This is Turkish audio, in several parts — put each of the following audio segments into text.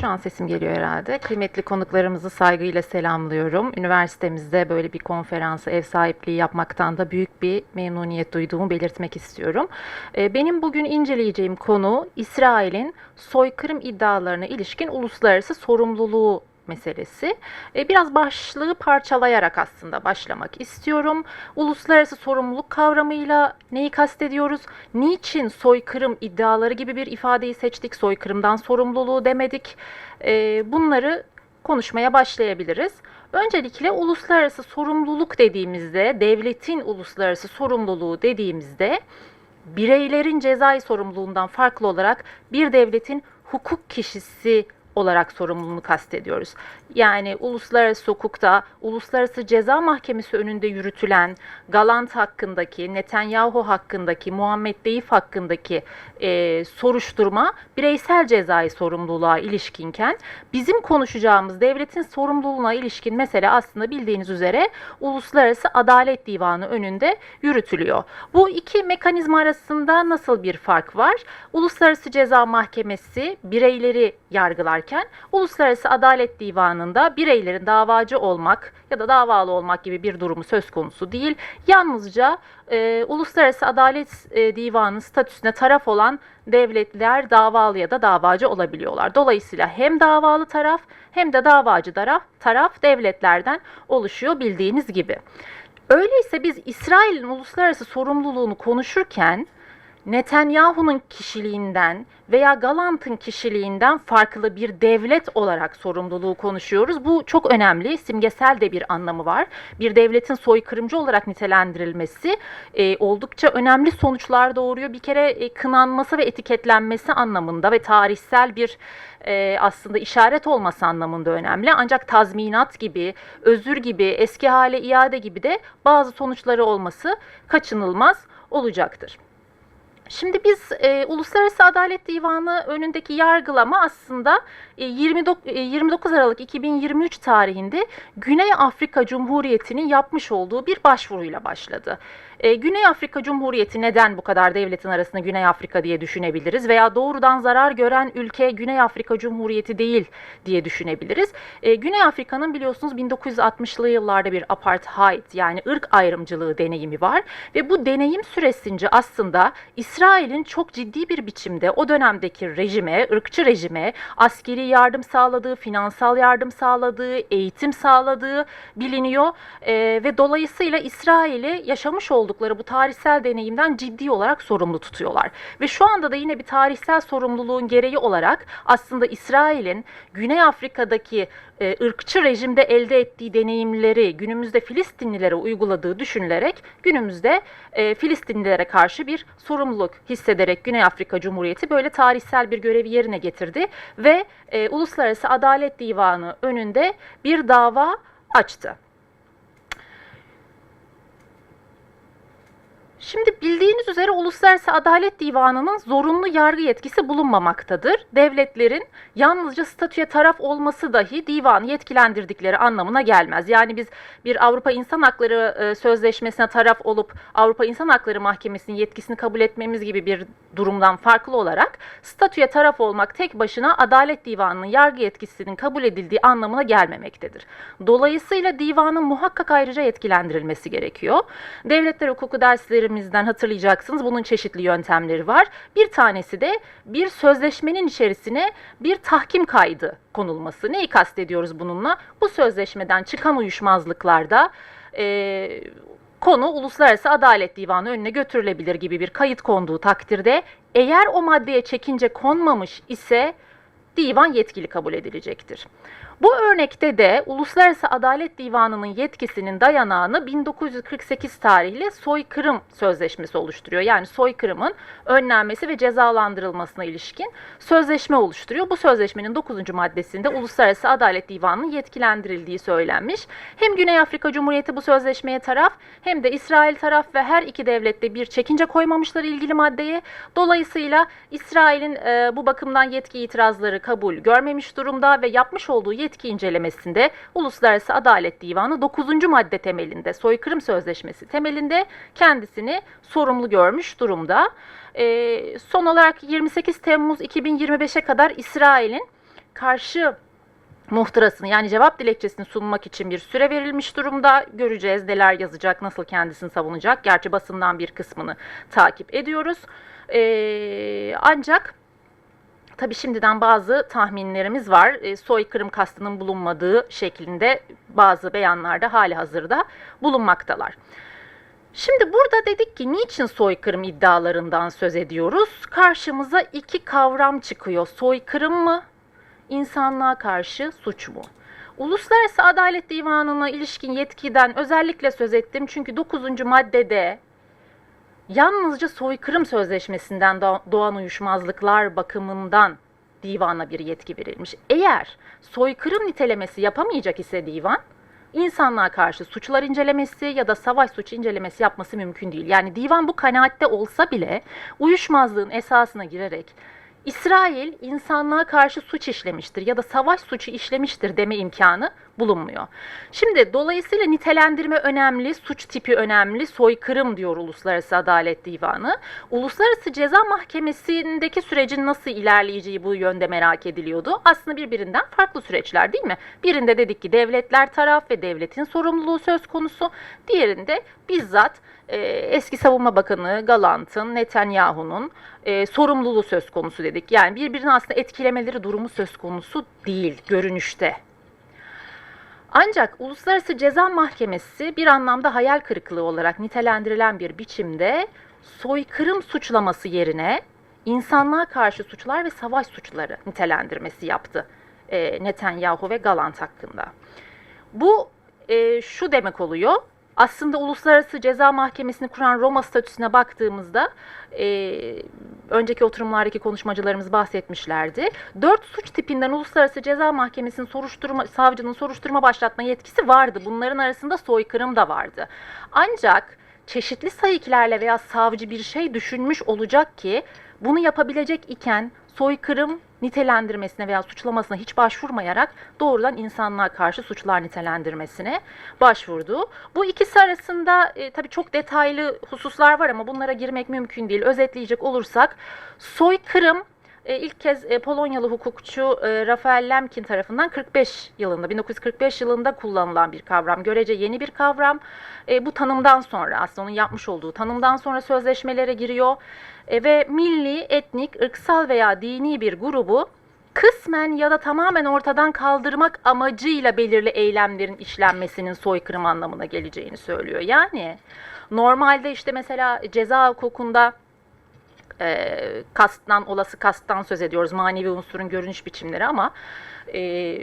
Şu an sesim geliyor herhalde. Kıymetli konuklarımızı saygıyla selamlıyorum. Üniversitemizde böyle bir konferansı ev sahipliği yapmaktan da büyük bir memnuniyet duyduğumu belirtmek istiyorum. Ee, Benim bugün inceleyeceğim konu İsrail'in soykırım iddialarına ilişkin uluslararası sorumluluğu meselesi. E, Biraz başlığı parçalayarak aslında başlamak istiyorum. Uluslararası sorumluluk kavramıyla neyi kastediyoruz? Niçin soykırım iddiaları gibi bir ifadeyi seçtik? Soykırımdan sorumluluğu demedik. E, Bunları konuşmaya başlayabiliriz. Öncelikle uluslararası sorumluluk dediğimizde, devletin uluslararası sorumluluğu dediğimizde bireylerin cezai sorumluluğundan farklı olarak bir devletin hukuk kişisi olarak sorumluluğunu kastediyoruz. Yani uluslararası hukukta Uluslararası Ceza Mahkemesi önünde yürütülen Galant hakkındaki, Netanyahu hakkındaki, Muhammed Deyif hakkındaki e, soruşturma bireysel cezai sorumluluğa ilişkinken bizim konuşacağımız devletin sorumluluğuna ilişkin mesele aslında bildiğiniz üzere Uluslararası Adalet Divanı önünde yürütülüyor. Bu iki mekanizma arasında nasıl bir fark var? Uluslararası Ceza Mahkemesi bireyleri yargılarken Uluslararası Adalet Divanı'nda bireylerin davacı olmak ya da davalı olmak gibi bir durumu söz konusu değil. Yalnızca e, Uluslararası Adalet e, Divanı statüsüne taraf olan devletler davalı ya da davacı olabiliyorlar. Dolayısıyla hem davalı taraf hem de davacı taraf, taraf devletlerden oluşuyor bildiğiniz gibi. Öyleyse biz İsrail'in uluslararası sorumluluğunu konuşurken Netanyahu'nun kişiliğinden veya Galant'ın kişiliğinden farklı bir devlet olarak sorumluluğu konuşuyoruz. Bu çok önemli, simgesel de bir anlamı var. Bir devletin soykırımcı olarak nitelendirilmesi e, oldukça önemli sonuçlar doğuruyor. Bir kere e, kınanması ve etiketlenmesi anlamında ve tarihsel bir e, aslında işaret olması anlamında önemli. Ancak tazminat gibi, özür gibi, eski hale iade gibi de bazı sonuçları olması kaçınılmaz olacaktır. Şimdi biz e, Uluslararası Adalet Divanı önündeki yargılama aslında e, 29, e, 29 Aralık 2023 tarihinde Güney Afrika Cumhuriyeti'nin yapmış olduğu bir başvuruyla başladı. E, Güney Afrika Cumhuriyeti neden bu kadar devletin arasında Güney Afrika diye düşünebiliriz veya doğrudan zarar gören ülke Güney Afrika Cumhuriyeti değil diye düşünebiliriz. E, Güney Afrika'nın biliyorsunuz 1960'lı yıllarda bir apartheid yani ırk ayrımcılığı deneyimi var ve bu deneyim süresince aslında İsrail'in çok ciddi bir biçimde o dönemdeki rejime, ırkçı rejime askeri yardım sağladığı, finansal yardım sağladığı, eğitim sağladığı biliniyor E, ve dolayısıyla İsrail'i yaşamış oldukları bu tarihsel deneyimden ciddi olarak sorumlu tutuyorlar. Ve şu anda da yine bir tarihsel sorumluluğun gereği olarak aslında İsrail'in Güney Afrika'daki e, ırkçı rejimde elde ettiği deneyimleri günümüzde Filistinlilere uyguladığı düşünülerek günümüzde e, Filistinlilere karşı bir sorumluluk hissederek Güney Afrika Cumhuriyeti böyle tarihsel bir görevi yerine getirdi ve e, Uluslararası Adalet Divanı önünde bir dava açtı. Şimdi bildiğiniz üzere Uluslararası Adalet Divanı'nın zorunlu yargı yetkisi bulunmamaktadır. Devletlerin yalnızca statüye taraf olması dahi divanı yetkilendirdikleri anlamına gelmez. Yani biz bir Avrupa İnsan Hakları e, Sözleşmesi'ne taraf olup Avrupa İnsan Hakları Mahkemesi'nin yetkisini kabul etmemiz gibi bir durumdan farklı olarak statüye taraf olmak tek başına Adalet Divanı'nın yargı yetkisinin kabul edildiği anlamına gelmemektedir. Dolayısıyla divanın muhakkak ayrıca yetkilendirilmesi gerekiyor. Devletler hukuku derslerimizden hatırlayacaksınız bunun çeşitli yöntemleri var. Bir tanesi de bir sözleşmenin içerisine bir tahkim kaydı konulması. Neyi kastediyoruz bununla? Bu sözleşmeden çıkan uyuşmazlıklarda e, konu Uluslararası Adalet Divanı önüne götürülebilir gibi bir kayıt konduğu takdirde eğer o maddeye çekince konmamış ise divan yetkili kabul edilecektir. Bu örnekte de Uluslararası Adalet Divanı'nın yetkisinin dayanağını 1948 tarihli soykırım sözleşmesi oluşturuyor. Yani soykırımın önlenmesi ve cezalandırılmasına ilişkin sözleşme oluşturuyor. Bu sözleşmenin 9. maddesinde Uluslararası Adalet Divanı'nın yetkilendirildiği söylenmiş. Hem Güney Afrika Cumhuriyeti bu sözleşmeye taraf hem de İsrail taraf ve her iki devlette bir çekince koymamışlar ilgili maddeye. Dolayısıyla İsrail'in e, bu bakımdan yetki itirazları kabul görmemiş durumda ve yapmış olduğu yetki incelemesinde Uluslararası Adalet Divanı 9. madde temelinde soykırım sözleşmesi temelinde kendisini sorumlu görmüş durumda. E, son olarak 28 Temmuz 2025'e kadar İsrail'in karşı muhtırasını yani cevap dilekçesini sunmak için bir süre verilmiş durumda. Göreceğiz neler yazacak, nasıl kendisini savunacak. Gerçi basından bir kısmını takip ediyoruz. Ee, ancak tabii şimdiden bazı tahminlerimiz var. Ee, soykırım kastının bulunmadığı şeklinde bazı beyanlarda hali hazırda bulunmaktalar. Şimdi burada dedik ki niçin soykırım iddialarından söz ediyoruz? Karşımıza iki kavram çıkıyor. Soykırım mı? insanlığa karşı suç mu? Uluslararası Adalet Divanı'na ilişkin yetkiden özellikle söz ettim. Çünkü 9. maddede yalnızca soykırım sözleşmesinden doğan uyuşmazlıklar bakımından divana bir yetki verilmiş. Eğer soykırım nitelemesi yapamayacak ise divan, insanlığa karşı suçlar incelemesi ya da savaş suçu incelemesi yapması mümkün değil. Yani divan bu kanaatte olsa bile uyuşmazlığın esasına girerek İsrail insanlığa karşı suç işlemiştir ya da savaş suçu işlemiştir deme imkanı bulunmuyor. Şimdi dolayısıyla nitelendirme önemli, suç tipi önemli, soykırım diyor Uluslararası Adalet Divanı. Uluslararası Ceza Mahkemesi'ndeki sürecin nasıl ilerleyeceği bu yönde merak ediliyordu. Aslında birbirinden farklı süreçler değil mi? Birinde dedik ki devletler taraf ve devletin sorumluluğu söz konusu. Diğerinde bizzat e, eski Savunma Bakanı Galant'ın, Netanyahu'nun e, sorumluluğu söz konusu dedik. Yani birbirini aslında etkilemeleri durumu söz konusu değil görünüşte. Ancak Uluslararası Ceza Mahkemesi bir anlamda hayal kırıklığı olarak nitelendirilen bir biçimde soykırım suçlaması yerine insanlığa karşı suçlar ve savaş suçları nitelendirmesi yaptı e, Netanyahu ve Galant hakkında. Bu e, şu demek oluyor, aslında Uluslararası Ceza Mahkemesi'ni kuran Roma statüsüne baktığımızda e, önceki oturumlardaki konuşmacılarımız bahsetmişlerdi. Dört suç tipinden Uluslararası Ceza Mahkemesi'nin soruşturma, savcının soruşturma başlatma yetkisi vardı. Bunların arasında soykırım da vardı. Ancak çeşitli sayıklarla veya savcı bir şey düşünmüş olacak ki bunu yapabilecek iken soykırım nitelendirmesine veya suçlamasına hiç başvurmayarak doğrudan insanlığa karşı suçlar nitelendirmesine başvurdu. Bu ikisi arasında e, tabii çok detaylı hususlar var ama bunlara girmek mümkün değil. Özetleyecek olursak soykırım ilk kez e, Polonyalı hukukçu e, Rafael Lemkin tarafından 45 yılında 1945 yılında kullanılan bir kavram. Görece yeni bir kavram. E, bu tanımdan sonra aslında onun yapmış olduğu tanımdan sonra sözleşmelere giriyor e, ve milli, etnik, ırksal veya dini bir grubu kısmen ya da tamamen ortadan kaldırmak amacıyla belirli eylemlerin işlenmesinin soykırım anlamına geleceğini söylüyor. Yani normalde işte mesela ceza hukukunda e, kasttan, olası kasttan söz ediyoruz. Manevi unsurun görünüş biçimleri ama e,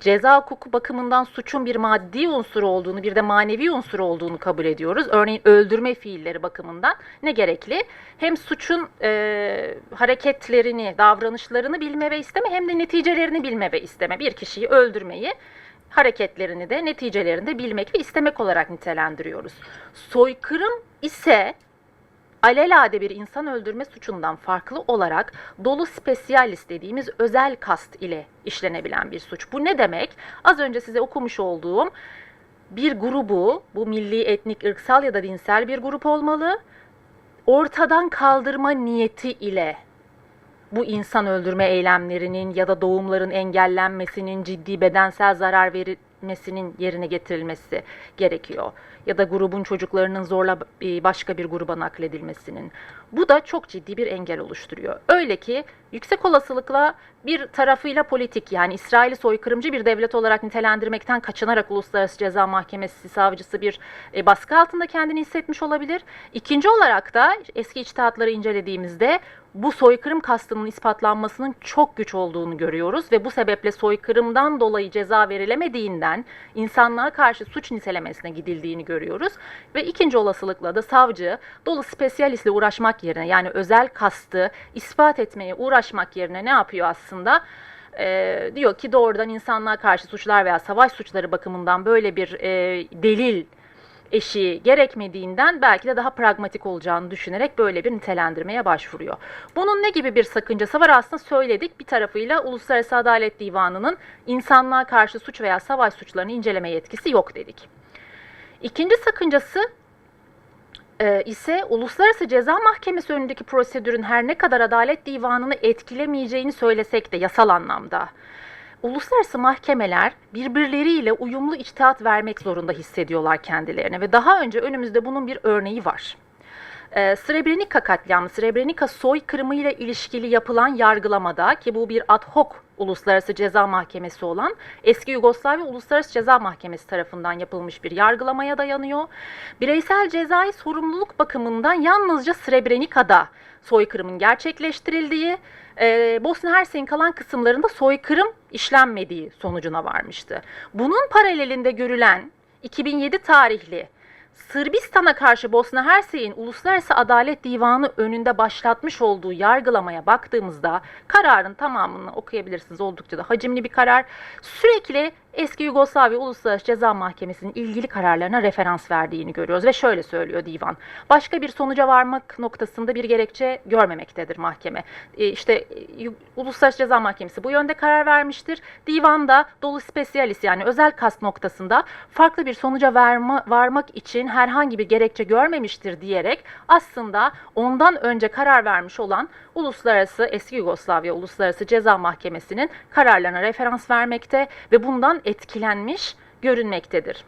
ceza hukuku bakımından suçun bir maddi unsur olduğunu, bir de manevi unsur olduğunu kabul ediyoruz. Örneğin öldürme fiilleri bakımından ne gerekli? Hem suçun e, hareketlerini, davranışlarını bilme ve isteme hem de neticelerini bilme ve isteme. Bir kişiyi öldürmeyi hareketlerini de neticelerini de bilmek ve istemek olarak nitelendiriyoruz. Soykırım ise alelade bir insan öldürme suçundan farklı olarak dolu spesialis dediğimiz özel kast ile işlenebilen bir suç. Bu ne demek? Az önce size okumuş olduğum bir grubu, bu milli, etnik, ırksal ya da dinsel bir grup olmalı, ortadan kaldırma niyeti ile bu insan öldürme eylemlerinin ya da doğumların engellenmesinin ciddi bedensel zarar verilmesinin yerine getirilmesi gerekiyor ya da grubun çocuklarının zorla başka bir gruba nakledilmesinin. Bu da çok ciddi bir engel oluşturuyor. Öyle ki yüksek olasılıkla bir tarafıyla politik yani İsrail'i soykırımcı bir devlet olarak nitelendirmekten kaçınarak Uluslararası Ceza Mahkemesi savcısı bir e, baskı altında kendini hissetmiş olabilir. İkinci olarak da eski içtihatları incelediğimizde bu soykırım kastının ispatlanmasının çok güç olduğunu görüyoruz ve bu sebeple soykırımdan dolayı ceza verilemediğinden insanlığa karşı suç nitelemesine gidildiğini görüyoruz. Ve ikinci olasılıkla da savcı dolu spesiyalistle uğraşmak yerine yani özel kastı ispat etmeye uğraşmak yerine ne yapıyor aslında? Ee, diyor ki doğrudan insanlığa karşı suçlar veya savaş suçları bakımından böyle bir e, delil eşiği gerekmediğinden belki de daha pragmatik olacağını düşünerek böyle bir nitelendirmeye başvuruyor. Bunun ne gibi bir sakıncası var aslında söyledik. Bir tarafıyla Uluslararası Adalet Divanı'nın insanlığa karşı suç veya savaş suçlarını inceleme yetkisi yok dedik. İkinci sakıncası e, ise Uluslararası Ceza Mahkemesi önündeki prosedürün her ne kadar Adalet Divanı'nı etkilemeyeceğini söylesek de yasal anlamda uluslararası mahkemeler birbirleriyle uyumlu içtihat vermek zorunda hissediyorlar kendilerine ve daha önce önümüzde bunun bir örneği var. Ee, Srebrenica katliamı, Srebrenica soykırımı ile ilişkili yapılan yargılamada ki bu bir ad hoc uluslararası ceza mahkemesi olan eski Yugoslavya Uluslararası Ceza Mahkemesi tarafından yapılmış bir yargılamaya dayanıyor. Bireysel cezai sorumluluk bakımından yalnızca Srebrenica'da soykırımın gerçekleştirildiği, e, Bosna Hersek'in kalan kısımlarında soykırım işlenmediği sonucuna varmıştı. Bunun paralelinde görülen 2007 tarihli Sırbistan'a karşı Bosna Hersek'in Uluslararası Adalet Divanı önünde başlatmış olduğu yargılamaya baktığımızda kararın tamamını okuyabilirsiniz. Oldukça da hacimli bir karar. Sürekli eski Yugoslavya Uluslararası Ceza Mahkemesi'nin ilgili kararlarına referans verdiğini görüyoruz ve şöyle söylüyor divan. Başka bir sonuca varmak noktasında bir gerekçe görmemektedir mahkeme. E, işte e, Uluslararası Ceza Mahkemesi bu yönde karar vermiştir. Divan da dolu spesialis yani özel kast noktasında farklı bir sonuca varma, varmak için herhangi bir gerekçe görmemiştir diyerek aslında ondan önce karar vermiş olan Uluslararası Eski Yugoslavya Uluslararası Ceza Mahkemesi'nin kararlarına referans vermekte ve bundan etkilenmiş görünmektedir.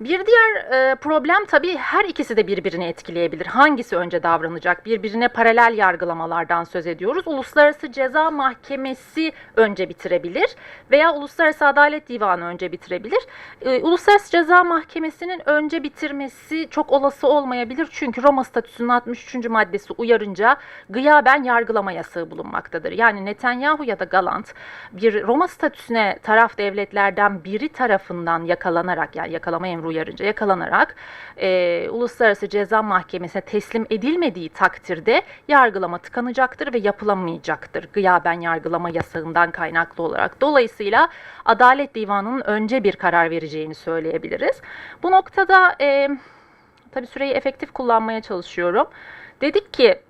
Bir diğer e, problem tabii her ikisi de birbirini etkileyebilir. Hangisi önce davranacak? Birbirine paralel yargılamalardan söz ediyoruz. Uluslararası Ceza Mahkemesi önce bitirebilir veya Uluslararası Adalet Divanı önce bitirebilir. E, Uluslararası Ceza Mahkemesi'nin önce bitirmesi çok olası olmayabilir. Çünkü Roma Statüsü'nün 63. maddesi uyarınca gıyaben yargılama yasağı bulunmaktadır. Yani Netanyahu ya da Galant bir Roma statüsüne taraf devletlerden biri tarafından yakalanarak yani yakalama uyarınca yakalanarak e, Uluslararası Ceza Mahkemesi'ne teslim edilmediği takdirde yargılama tıkanacaktır ve yapılamayacaktır. Gıyaben yargılama yasağından kaynaklı olarak. Dolayısıyla Adalet Divanı'nın önce bir karar vereceğini söyleyebiliriz. Bu noktada e, tabii süreyi efektif kullanmaya çalışıyorum. Dedik ki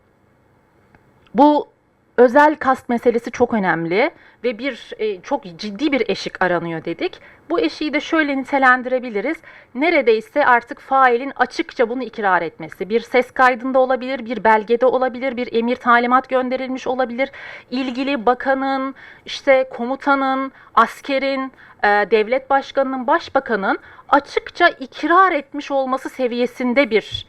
bu özel kast meselesi çok önemli ve bir e, çok ciddi bir eşik aranıyor dedik. Bu eşiği de şöyle nitelendirebiliriz. Neredeyse artık failin açıkça bunu ikrar etmesi. Bir ses kaydında olabilir, bir belgede olabilir, bir emir talimat gönderilmiş olabilir. İlgili bakanın, işte komutanın, askerin, e, devlet başkanının, başbakanın açıkça ikrar etmiş olması seviyesinde bir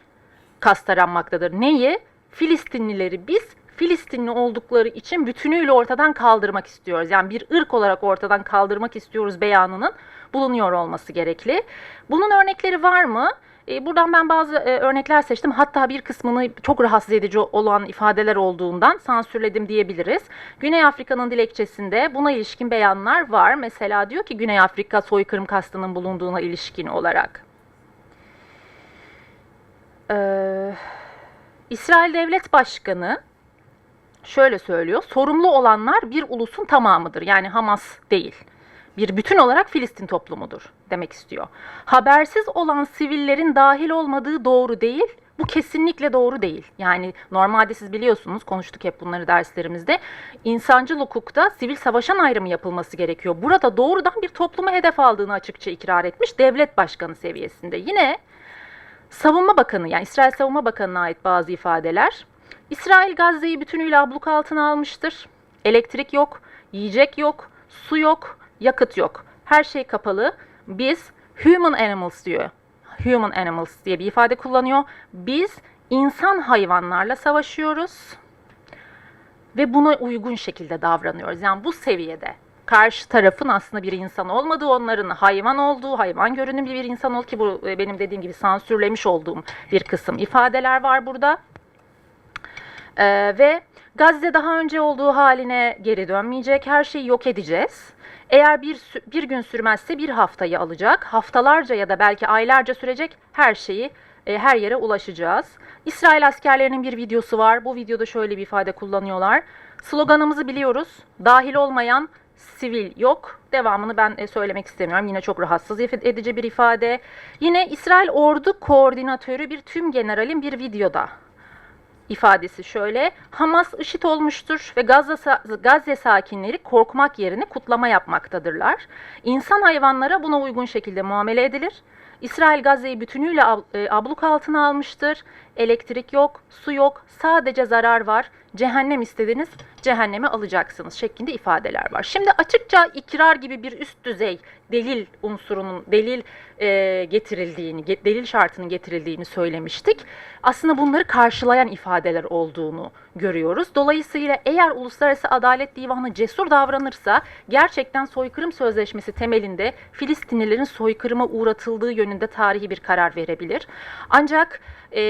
kast aranmaktadır. Neyi? Filistinlileri biz Filistinli oldukları için bütünüyle ortadan kaldırmak istiyoruz. Yani bir ırk olarak ortadan kaldırmak istiyoruz beyanının bulunuyor olması gerekli. Bunun örnekleri var mı? E, buradan ben bazı e, örnekler seçtim. Hatta bir kısmını çok rahatsız edici olan ifadeler olduğundan sansürledim diyebiliriz. Güney Afrika'nın dilekçesinde buna ilişkin beyanlar var. Mesela diyor ki Güney Afrika soykırım kastının bulunduğuna ilişkin olarak. Ee, İsrail Devlet Başkanı şöyle söylüyor. Sorumlu olanlar bir ulusun tamamıdır. Yani Hamas değil. Bir bütün olarak Filistin toplumudur demek istiyor. Habersiz olan sivillerin dahil olmadığı doğru değil. Bu kesinlikle doğru değil. Yani normalde siz biliyorsunuz, konuştuk hep bunları derslerimizde. İnsancıl hukukta sivil savaşan ayrımı yapılması gerekiyor. Burada doğrudan bir topluma hedef aldığını açıkça ikrar etmiş devlet başkanı seviyesinde. Yine Savunma Bakanı yani İsrail Savunma Bakanı'na ait bazı ifadeler İsrail Gazze'yi bütünüyle abluk altına almıştır. Elektrik yok, yiyecek yok, su yok, yakıt yok. Her şey kapalı. Biz human animals diyor. Human animals diye bir ifade kullanıyor. Biz insan hayvanlarla savaşıyoruz ve buna uygun şekilde davranıyoruz. Yani bu seviyede karşı tarafın aslında bir insan olmadığı, onların hayvan olduğu, hayvan görünümlü bir insan ol ki bu e, benim dediğim gibi sansürlemiş olduğum bir kısım ifadeler var burada. Ee, ve Gazze daha önce olduğu haline geri dönmeyecek. Her şeyi yok edeceğiz. Eğer bir, bir gün sürmezse bir haftayı alacak. Haftalarca ya da belki aylarca sürecek her şeyi e, her yere ulaşacağız. İsrail askerlerinin bir videosu var. Bu videoda şöyle bir ifade kullanıyorlar. Sloganımızı biliyoruz. Dahil olmayan sivil yok. Devamını ben e, söylemek istemiyorum. Yine çok rahatsız edici bir ifade. Yine İsrail ordu koordinatörü bir tüm generalin bir videoda ifadesi şöyle. Hamas IŞİD olmuştur ve Gazze, Gazze sakinleri korkmak yerine kutlama yapmaktadırlar. İnsan hayvanlara buna uygun şekilde muamele edilir. İsrail Gazze'yi bütünüyle e, abluk altına almıştır. Elektrik yok, su yok, sadece zarar var. Cehennem istediniz, cehennemi alacaksınız şeklinde ifadeler var. Şimdi açıkça ikrar gibi bir üst düzey delil unsurunun, delil e, getirildiğini, ge- delil şartının getirildiğini söylemiştik. Aslında bunları karşılayan ifadeler olduğunu görüyoruz. Dolayısıyla eğer Uluslararası Adalet Divanı cesur davranırsa gerçekten soykırım sözleşmesi temelinde Filistinlilerin soykırıma uğratıldığı yönünde tarihi bir karar verebilir. Ancak e,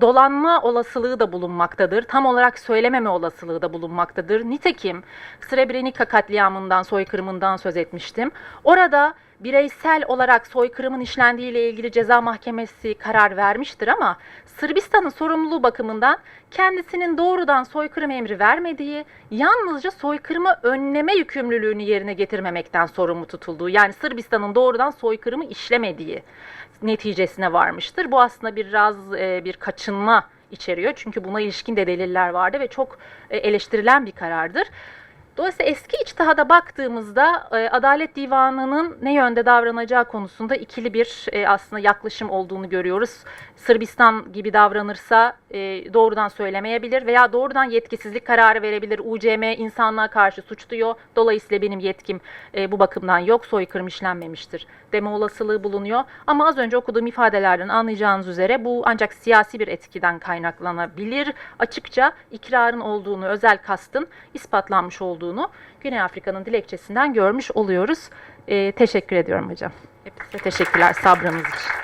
dolanma olasılığı da bulunmaktadır. Tam olarak söylememe olasılığı da bulunmaktadır. Nitekim Srebrenica katliamından, soykırımından söz etmiştim. Orada bireysel olarak soykırımın işlendiği ile ilgili ceza mahkemesi karar vermiştir ama Sırbistan'ın sorumluluğu bakımından kendisinin doğrudan soykırım emri vermediği, yalnızca soykırımı önleme yükümlülüğünü yerine getirmemekten sorumlu tutulduğu, yani Sırbistan'ın doğrudan soykırımı işlemediği neticesine varmıştır. Bu aslında biraz e, bir kaçınma içeriyor. Çünkü buna ilişkin de deliller vardı ve çok e, eleştirilen bir karardır. Dolayısıyla eski içtihada baktığımızda e, Adalet Divanı'nın ne yönde davranacağı konusunda ikili bir e, aslında yaklaşım olduğunu görüyoruz. Sırbistan gibi davranırsa e, doğrudan söylemeyebilir veya doğrudan yetkisizlik kararı verebilir. UCM insanlığa karşı suçluyor. Dolayısıyla benim yetkim bu bakımdan yok, soykırım işlenmemiştir deme olasılığı bulunuyor. Ama az önce okuduğum ifadelerden anlayacağınız üzere bu ancak siyasi bir etkiden kaynaklanabilir. Açıkça ikrarın olduğunu, özel kastın ispatlanmış olduğunu Güney Afrika'nın dilekçesinden görmüş oluyoruz. E, teşekkür ediyorum hocam. Hepinize teşekkürler sabrınız için.